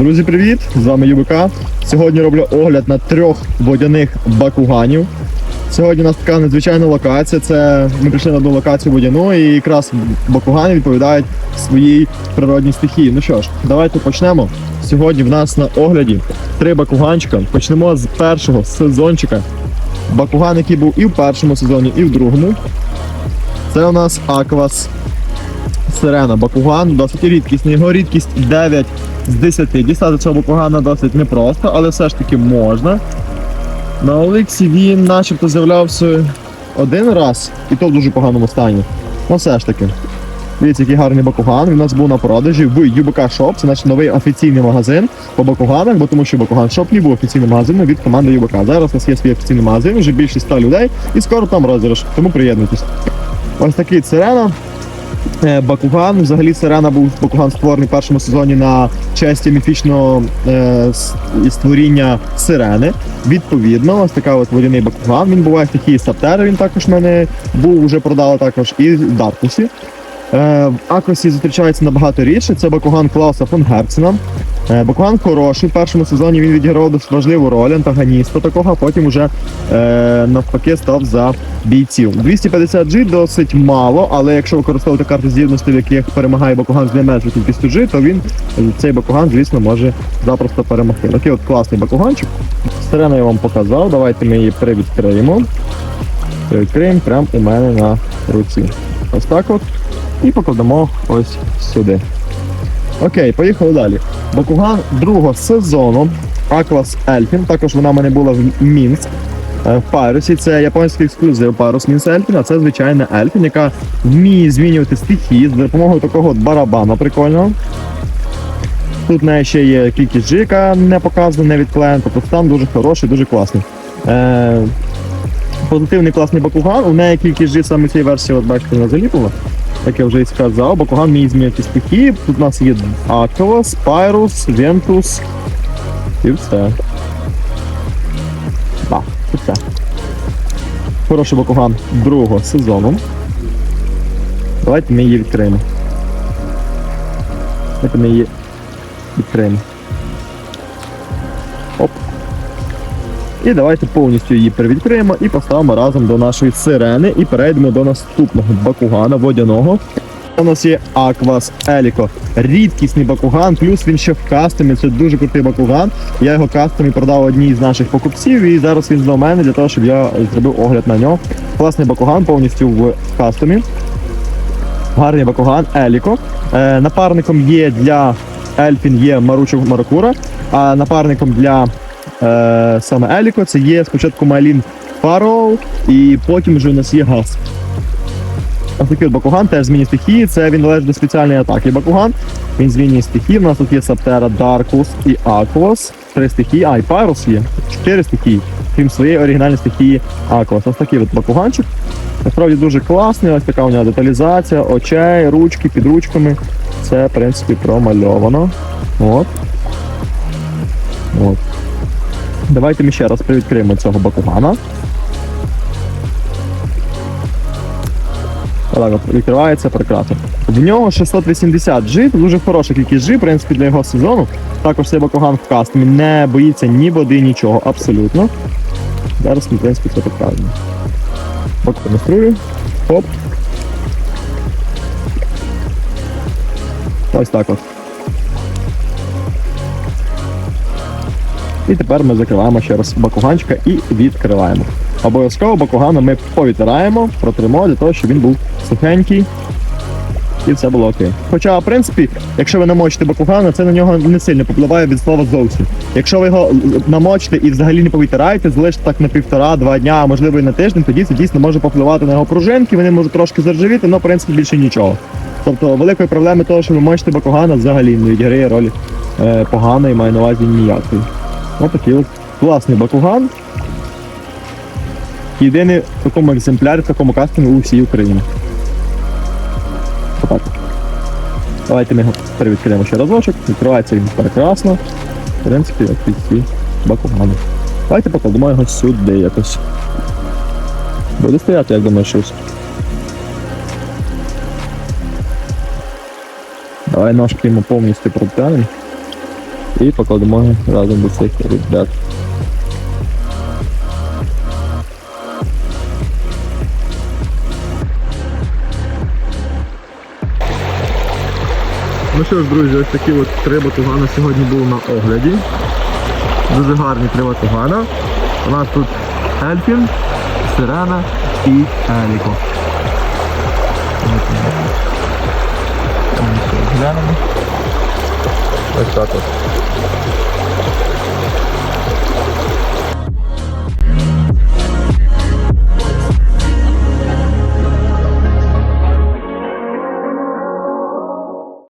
Друзі, привіт! З вами ЮБК. Сьогодні роблю огляд на трьох водяних бакуганів. Сьогодні у нас така надзвичайна локація. Це ми прийшли на одну локацію водяну, і якраз бакугани відповідають своїй природній стихії. Ну що ж, давайте почнемо. Сьогодні в нас на огляді три бакуганчика. Почнемо з першого сезончика. Бакуган, який був і в першому сезоні, і в другому. Це у нас Аквас Сирена Бакуган, досить рідкісний. Його рідкість 9 з 10. Дістати цього бакугана досить непросто, але все ж таки можна. На Олексі він начебто з'являвся один раз, і то в дуже поганому стані. Ну все ж таки. Дивіться, який гарний бакуган. Він у нас був на продажі в UBK Shop. Це наш новий офіційний магазин по бакуганах, бо тому що Бакуган Shop не був офіційним магазином від команди UBK. Зараз у нас є свій офіційний магазин, вже більше 100 людей, і скоро там розіграш, тому приєднуйтесь. Ось такий сирена. Е, Бакуган. Взагалі Сирена був Бакуган створений в першому сезоні на честі міфічного е, створіння сирени. Відповідно, ось така от водяний Бакуган. Він буває в стихії Саптери, він також в мене був, вже продали також, і в Даркусі. Е, в Акосі зустрічається набагато рідше. Це Бакуган Клауса фон Герцена. Е, Бакуган хороший. В першому сезоні він відіграв важливу роль антагоніста такого, а потім вже е, навпаки став за бійців. 250 G досить мало, але якщо використовувати карти здібності, в яких перемагає Бакуган з найменшою кількістю G, то він цей Бакуган, звісно, може запросто перемогти. Такий от класний Бакуганчик. Сирену я вам показав. Давайте ми її привідкриємо. Привідкриємо прямо у мене на руці. Ось так от. І покладемо ось сюди. Окей, поїхали далі. Бакуган другого сезону. Aquas Elfin. Також вона в мене була в Мінськ. Е, В Пайрусі це японський ексклюзив Пайрус Мінс Ельфін, а це звичайна Ельфін, яка вміє змінювати стихії за допомогою такого от барабану прикольного. Тут в неї ще є кількість G, яка не показана, не відклеєна, тобто стан дуже хороший, дуже класний. Е, позитивний класний Бакуган. У неї кількість G саме цій версії, от бачите, вона заліпила. Як я вже і сказав, Бакуган вміє змінювати стихії. Тут у нас є Аквас, Пайрус, Вентус і все. Так, і все. Хороший Бакуган другого сезону. Давайте ми її відкриємо. Давайте ми її відкриємо. Оп. І давайте повністю її перевідкриємо і поставимо разом до нашої сирени і перейдемо до наступного бакугана водяного. У нас є Aquas Elico. Рідкісний бакуган, плюс він ще в кастомі. Це дуже крутий бакуган. Я його кастомі продав одній з наших покупців, і зараз він до мене для того, щоб я зробив огляд на нього. Класний бакуган повністю в кастомі. Гарний бакуган Еліко. Напарником є для Ельфін є Маручо Маракура, а напарником для е, саме Еліко це є спочатку Майлін Фароу, і потім вже у нас є Гас. Ось такий от Бакуган теж змінює стихії. Це він належить до спеціальної атаки. Бакуган. Він змінює стихії. У нас тут є Саптера, Даркус і Аквас. Три стихії, а і Пайрус є. Чотири стихії. Крім своєї оригінальної стихії Аквас. Ось такий от Бакуганчик. Насправді дуже класний. Ось така у нього деталізація, очей, ручки, під ручками. Це, в принципі, промальовано. От. От. Давайте ми ще раз привідкриємо цього Бакугана. Отак от відкривається прекрасно. В нього 680 G, дуже хороша кількість G, в принципі, для його сезону. Також цей Бакуган в кастомі не боїться ні води, нічого, абсолютно. Зараз в принципі, це. От демонструю. Хоп. Ось так от. І тепер ми закриваємо ще раз бакуганчика і відкриваємо. Обов'язково бакугана ми повітираємо, протримо для того, щоб він був сухенький. І все було окей. Хоча, в принципі, якщо ви намочите бакугана, це на нього не сильно попливає від слова зовсім. Якщо ви його намочите і взагалі не повитираєте, залишите так на півтора-два дня, а можливо і на тиждень, тоді це дійсно може попливати на його пружинки, вони можуть трошки заржавіти, але в принципі більше нічого. Тобто великої проблеми того, що ви мочите бакугана, взагалі не відіграє ролі е, поганої, маю на увазі ніякої. Ось такий от класний бакуган. Єдиний в такому екземплярі, в такому кастомі у всій Україні. Отак. Давайте ми його перевідкриємо ще разочок. Відкривається він прекрасно. В принципі, як і всі бакугани. Давайте покладемо його сюди якось. Буде стояти, як думаю, щось. Давай ножки йому повністю протягнемо. І покладемо разом до цих ребят. Ну що ж, друзі, ось такі от три батугана сьогодні були на огляді. Дуже гарні три батугана. У нас тут Ельфін, Сирена і Еліко. Ось так от.